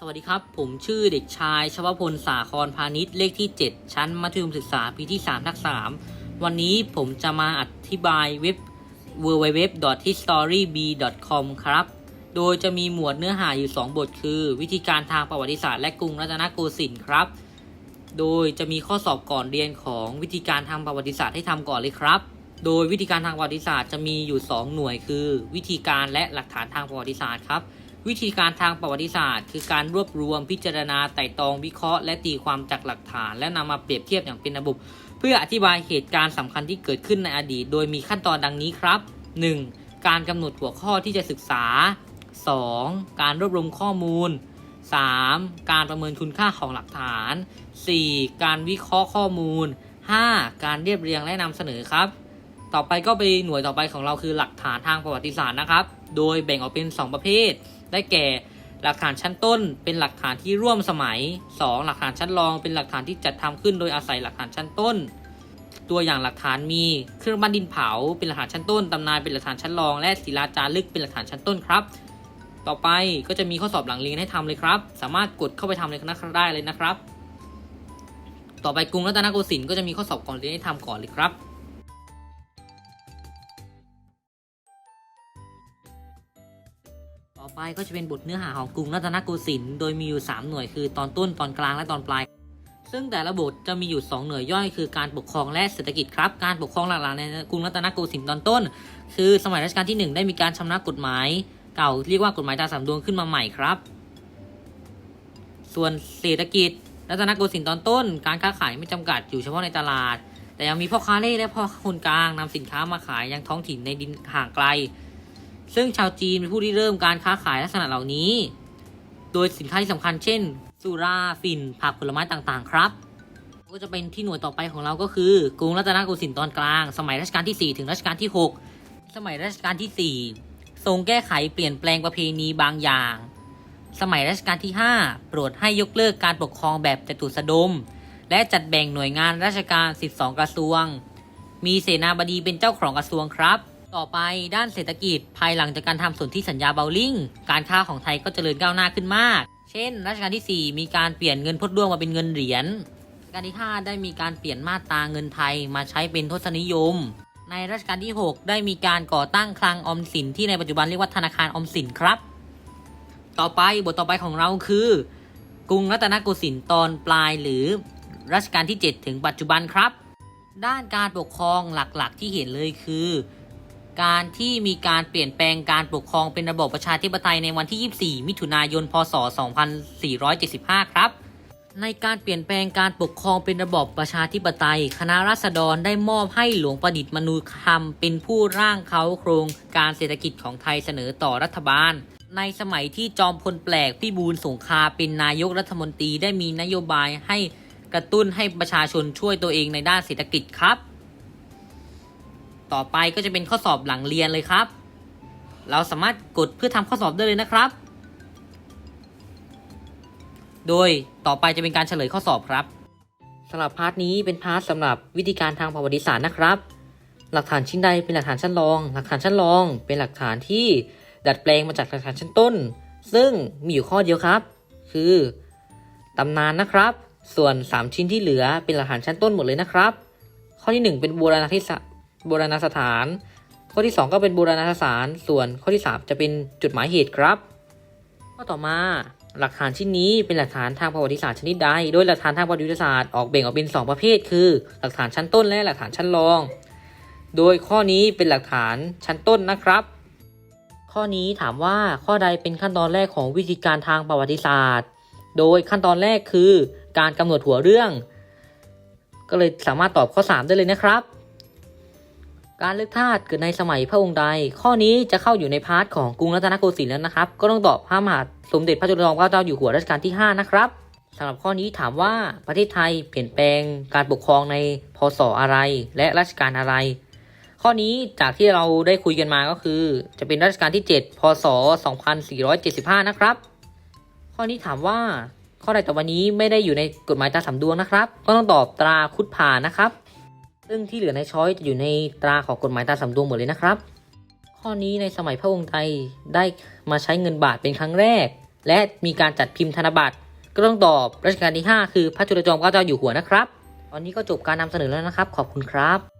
สวัสดีครับ ผมชื่อเด็กชายชวพลสาครพาณิชย์เลขที่ 7 ชั้นมัธยมศึกษาปีที่3ทัก3วันนี้ผมจะมาอธิบายเว็บ www.historyb.com ครับ โดยจะมีหมวดเนื้อหาอยู่ 2 บทคือ วิธีการทางประวัติศาสตร์และกรุงรัตนโกสินทร์ครับ โดยจะมีข้อสอบก่อนเรียนของวิธีการทางประวัติศาสตร์ให้ทำก่อนเลยครับ โดยวิธีการทางประวัติศาสตร์จะมีอยู่ 2 หน่วยคือ วิธีการและหลักฐานทางประวัติศาสตร์ครับ วิธีการทางประวัติศาสตร์ คือการรวบรวมพิจารณาไต่ตรองวิเคราะห์และตีความจากหลักฐาน และนำมาเปรียบเทียบอย่างเป็นระบบ เพื่ออธิบายเหตุการณ์สำคัญที่เกิดขึ้นในอดีต โดยมีขั้นตอนดังนี้ครับ 1. การกำหนดหัวข้อที่จะศึกษา 2. การรวบรวมข้อมูล 3. การประเมินคุณค่าของหลักฐาน 4. การวิเคราะห์ข้อมูล 5. การเรียบเรียงและนำเสนอครับ ต่อไปก็ไปหน่วยต่อไปของเราคือหลักฐานทางประวัติศาสตร์นะครับ โดยแบ่งออกเป็น 2 ประเภท ได้แก่หลักฐานชั้นต้น เป็นหลักฐานที่ร่วมสมัย 2. หลักฐานชั้นรองเป็นหลักฐานที่จัดทำขึ้นโดยอาศัยหลักฐานชั้นต้น ตัวอย่างหลักฐานมีเครื่องปั้นดินเผา เป็นหลักฐานชั้นต้นตำนานเป็นหลักฐานชั้นรอง และศิลาจารึกเป็นหลักฐานชั้นต้นครับ ต่อไปก็จะมีข้อสอบหลังเรียนให้ทำเลยครับ สามารถกดเข้าไปทำเลยนะครับได้เลยนะครับ ต่อไปกรุงรัตนโกสินทร์ก็จะมีข้อสอบก่อนเรียนให้ทำก่อนเลยครับ ต่อไปก็จะเป็นบทเนื้อหาของกรุงรัตนโกสินทร์โดยมีอยู่ 3 หน่วยคือตอนต้นตอนกลางและตอนปลาย ซึ่งแต่ละบทจะมีอยู่ 2 หน่วยย่อยคือการปกครองและเศรษฐกิจครับ การปกครองหลักๆในกรุงรัตนโกสินทร์ตอนต้น คือสมัยรัชกาลที่ 1 ได้มีการชำระกฎหมาย เก่าเรียกว่ากฎหมายตาสามดวงขึ้นมาใหม่ครับ ส่วนเศรษฐกิจรัตนโกสินทร์ตอนต้น การค้าขายไม่จำกัดอยู่เฉพาะในตลาด แต่ยังมีพ่อค้าเล่และพ่อค้าคนกลางนำสินค้ามาขายยังท้องถิ่นในดินห่างไกล ซึ่งชาวจีนเป็นผู้ที่เริ่มการค้าขายลักษณะเหล่านี้ โดยสินค้าที่สำคัญเช่น สุราฝิ่น ผักผลไม้ต่างๆ ครับ ก็จะเป็นที่หน่วยต่อไปของเราก็คือกรุงรัตนโกสินทร์ตอนกลาง สมัยรัชกาลที่ 4 ถึงรัชกาลที่ 6 สมัยรัชกาลที่ 4 ทรงแก้ไขเปลี่ยนแปลงประเพณีบางอย่าง สมัยรัชกาลที่ 5 โปรดให้ยกเลิกการปกครองแบบจตุสดม และจัดแบ่งหน่วยงานราชการ 12 กระทรวง มีเสนาบดีเป็นเจ้าของกระทรวงครับ ต่อไปด้านเศรษฐกิจภายหลังจากการทำสนธิสัญญาเบลลิงการค้าของไทยก็เจริญก้าวหน้าขึ้นมาก เช่น รัชกาลที่ 4 มีการเปลี่ยนเงินพดด้วงมาเป็นเงินเหรียญรัชกาลที่5ได้มีการเปลี่ยนมาตราเงินไทยมาใช้เป็นทศนิยม ในรัชกาลที่ 6 ได้มีการก่อตั้งคลังออมสินที่ในปัจจุบันเรียกว่าธนาคารออมสินครับ ต่อไปบทต่อไปของเราคือ กรุงรัตนโกสินทร์ตอนปลายหรือรัชกาลที่ 7 ถึงปัจจุบันครับ ด้านการปกครองหลักๆ ที่เห็นเลยคือ การที่มีการเปลี่ยนแปลงการปกครองเป็นระบบประชาธิปไตยในวันที่ 24 มิถุนายน พศ 2475 ครับ ในการเปลี่ยนแปลงการปกครองเป็นระบบประชาธิปไตย คณะราษฎรได้มอบให้หลวงประดิษฐ์มนูคำเป็นผู้ร่างเขาโครงการเศรษฐกิจของไทยเสนอต่อรัฐบาลในสมัยที่จอมพลแปลกพี่บูลสงคราเป็นนายกรัฐมนตรีได้มีนโยบายให้กระตุ้นให้ประชาชนช่วยตัวเองในด้านเศรษฐกิจครับ ต่อไปก็จะเป็นข้อสอบหลังเรียนเลยครับ เราสามารถกดเพื่อทำข้อสอบได้เลยนะครับ โดยต่อไปจะเป็นการเฉลยข้อสอบครับสำหรับพาร์ทนี้เป็นพาร์ทสำหรับวิธีการทางประวัติศาสตร์นะครับ หลักฐานชิ้นใดเป็นหลักฐานชั้นรอง หลักฐานชั้นรอง เป็นหลักฐานที่ดัดแปลงมาจากหลักฐานชั้นต้น ซึ่งมีอยู่ข้อเดียวครับ คือตำนานนะครับ ส่วน 3 ชิ้นที่เหลือเป็นหลักฐานชั้นต้นหมดเลยนะครับ ข้อที่ 1 เป็นโบราณที่ โบราณสถาน ข้อที่ 2 ก็เป็นโบราณสถาน ส่วนข้อที่ 3 จะเป็นจุดหมายเหตุครับ ข้อต่อมาหลักฐานชิ้นนี้เป็นหลักฐานทางประวัติศาสตร์ชนิดใด โดยหลักฐานทางประวัติศาสตร์ออกแบ่งออกเป็น 2 ประเภท คือ หลักฐานชั้นต้นและหลักฐานชั้นรอง โดยข้อนี้เป็นหลักฐานชั้นต้นนะครับ ข้อนี้ถามว่าข้อใดเป็นขั้นตอนแรกของวิธีการทางประวัติศาสตร์ โดยขั้นตอนแรกคือ การกำหนดหัวเรื่อง ก็เลยสามารถตอบข้อ 3 ได้เลยนะครับ การเลือกทาสเกิดในสมัยพระองค์ใด ข้อนี้จะเข้าอยู่ในพาร์ทของกรุงรัตนโกสินทร์แล้วนะครับ ก็ต้องตอบพระมหาสมเด็จพระจุลจอมเกล้าเจ้าอยู่หัวรัชกาลที่ 5 นะครับสำหรับข้อนี้ถามว่าประเทศไทยเปลี่ยนแปลงการปกครองในพศอะไร และรัชกาลอะไร ข้อนี้จากที่เราได้คุยกันมาก็คือ จะเป็นรัชกาลที่ 7 พศ 2475 นะครับ ข้อนี้ถามว่าข้อใดต่อวันนี้ไม่ได้อยู่ในกฎหมายตราสามดวงนะครับ ก็ต้องตอบตราคุดผานะครับ ซึ่งที่เหลือในช้อยจะอยู่ในตราของกฎหมายตราสำดวงหมดเลยนะครับ ข้อนี้ในสมัยพระองค์ไทยได้มาใช้เงินบาทเป็นครั้งแรก และมีการจัดพิมพ์ธนบัตรก็ต้องตอบรัชกาลที่ 5 คือพระจุลจอมเกล้าเจ้าอยู่หัวนะครับ ตอนนี้ก็จบการนำเสนอแล้วนะครับ ขอบคุณครับ